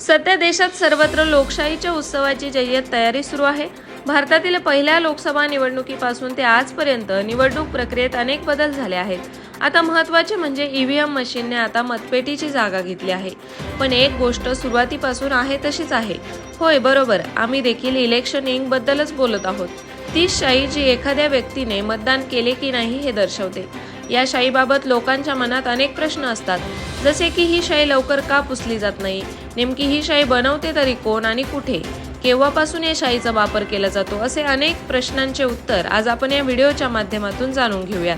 सध्या देशात सर्वत्र लोकशाहीच्या उत्सवाची जय्यत तयारी सुरू आहे. भारतातील पहिल्या लोकसभा निवडणुकीपासून ते आजपर्यंत निवडणूक प्रक्रियेत अनेक बदल झाले आहेत. आता महत्त्वाचे म्हणजे ईव्हीएम मशीनने आता मतपेटीची जागा घेतली आहे. पण एक गोष्ट सुरुवातीपासून आहे तशीच आहे. होय बरोबर. आम्ही देखील इलेक्शन इंकबद्दलच बोलत आहोत. ती शाही जी एखाद्या व्यक्तीने मतदान केले की नाही हे दर्शवते. या शाईबाबत लोकांच्या मनात अनेक प्रश्न असतात. जसे की ही शाई लवकर का पुसली जात नाही? नेमकी ही शाई बनवते तरी कोण आणि कुठे? केव्हापासून या शाईचा वापर केला जातो? असे अनेक प्रश्नांचे उत्तर आज आपण या व्हिडिओच्या माध्यमातून जाणून घेऊयात.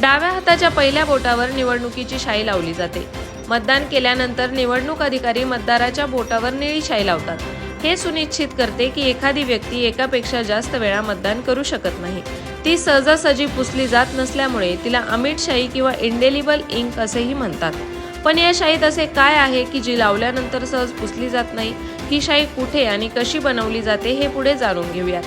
डाव्या हाताच्या पहिल्या बोटावर निवडणुकीची शाई लावली जाते. मतदान केल्यानंतर निवडणूक अधिकारी मतदाराच्या बोटावर निळी शाई लावतात. हे सुनिश्चित करते की एखादी व्यक्ती एकापेक्षा जास्त वेळा मतदान करू शकत नाही. ती सहजासहजी पुसली जात नसल्यामुळे तिला अमिट शाही किंवा इंडेलिबल इंक असेही म्हणतात. पण या शाईत असे काय आहे की जी लावल्यानंतर सहज पुसली जात नाही? ही शाई कुठे आणि कशी बनवली जाते हे पुढे जाणून घेऊयात.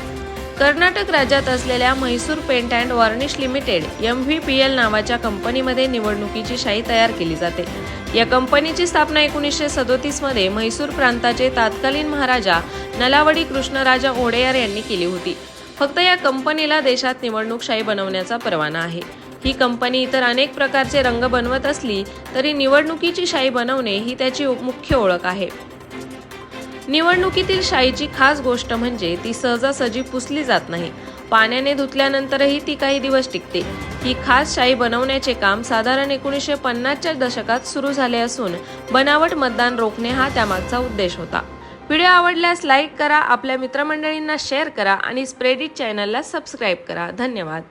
कर्नाटक राज्यात असलेल्या Mysore paint and varnish limited M V P L नावाच्या कंपनीमध्ये निवडणुकीची शाई तयार केली जाते. या कंपनीची स्थापना एकोणीसशे सदोतीसमध्ये म्हैसूर प्रांताचे तत्कालीन महाराजा नलावडी कृष्णराजा ओडेयार यांनी केली होती. फक्त या कंपनीला देशात निवडणूकशाही बनवण्याचा परवाना आहे. ही कंपनी इतर अनेक प्रकारचे रंग बनवत असली तरी निवडणुकीची शाई बनवणे ही त्याची मुख्य ओळख आहे. निवडणुकीतील शाईची खास गोष्ट म्हणजे ती सहजासहजी पुसली जात नाही. पाण्याने धुतल्यानंतरही ती काही दिवस टिकते. ही खास शाई बनवण्याचे काम साधारण एकोणीसशे पन्नासच्या दशकात सुरू झाले असून बनावट मतदान रोखणे हा त्यामागचा उद्देश होता. व्हिडिओ आवडल्यास लाईक करा आपल्या मित्रमंडळींना शेअर करा आणि स्प्रेडिट चॅनलला सबस्क्राईब करा. धन्यवाद.